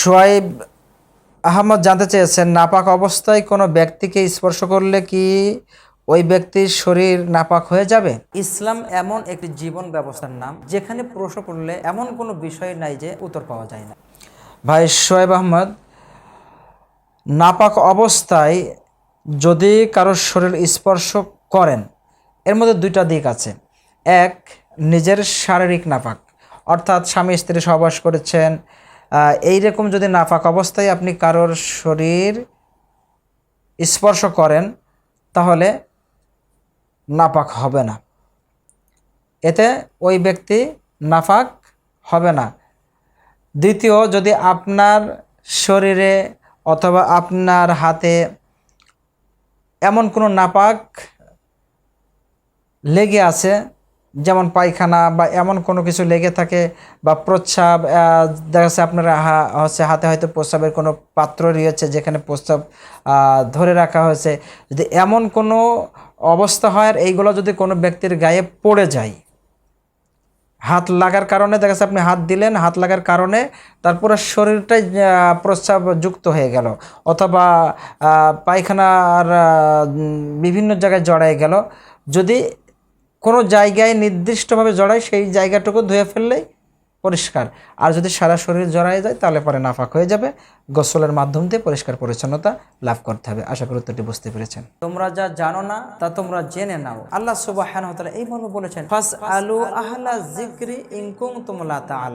সোয়াইব আহমদ জানতে চেয়েছেন নাপাক অবস্থায় কোনো ব্যক্তিকে স্পর্শ করলে কি ওই ব্যক্তির শরীর নাপাক হয়ে যাবে? ইসলাম এমন একটি জীবন ব্যবস্থার নাম যেখানে প্রশ্ন করলে এমন কোনো বিষয় নাই যে উত্তর পাওয়া যায় না। ভাই সোয়েব আহমদ নাপাক অবস্থায় যদি কারোর শরীর স্পর্শ করেন এর মধ্যে দুইটা দিক আছে। এক নিজের শারীরিক নাপাক অর্থাৎ স্বামী স্ত্রী সহবাস করেছেন আহ, এইরকম যদি নাফাক অবস্থায় আপনি কারোর শরীর স্পর্শ করেন তাহলে নাপাক হবে না। এতে ওই ব্যক্তি নাফাক হবে না। দ্বিতীয় যদি আপনার শরীরে অথবা আপনার হাতে এমন কোনো নাপাক লেগে আছে যেমন পায়খানা বা এমন কোনো কিছু লেগে থাকে বা প্রস্রাব দেখা যাচ্ছে আপনার হচ্ছে হাতে হয়তো প্রস্রাবের কোনো পাত্র রয়েছে যেখানে প্রস্রাব ধরে রাখা হয়েছে। যদি এমন কোনো অবস্থা হয় আর এইগুলো যদি কোনো ব্যক্তির গায়ে পড়ে যায়, হাত লাগার কারণে, দেখা যাচ্ছে আপনি হাত দিলেন, হাত লাগার কারণে তার পুরো শরীরটাই প্রস্রাব যুক্ত হয়ে গেল অথবা পায়খানার বিভিন্ন জায়গায় জড়ায় গেল। যদি কোনো জায়গায় নির্দিষ্টভাবে জড়ায়, সেই জায়গাটুকু ধুয়ে ফেললেই পরিষ্কার। আর যদি সারা শরীর জড়ায় যায়, তাহলে পরে নাফাক হয়ে যাবে। গোসলের মাধ্যম দিয়ে পরিষ্কার পরিচ্ছন্নতা লাভ করতে হবে। আশা করি উত্তরটি বুঝতে পেরেছেন। তোমরা যা জানো না, তা তোমরা জেনে নাও। আল্লাহ সুবাহ এই মর্ম বলেছেন ফাস আলু আহলা জিকরি ইনকুম তুমলা তাআলা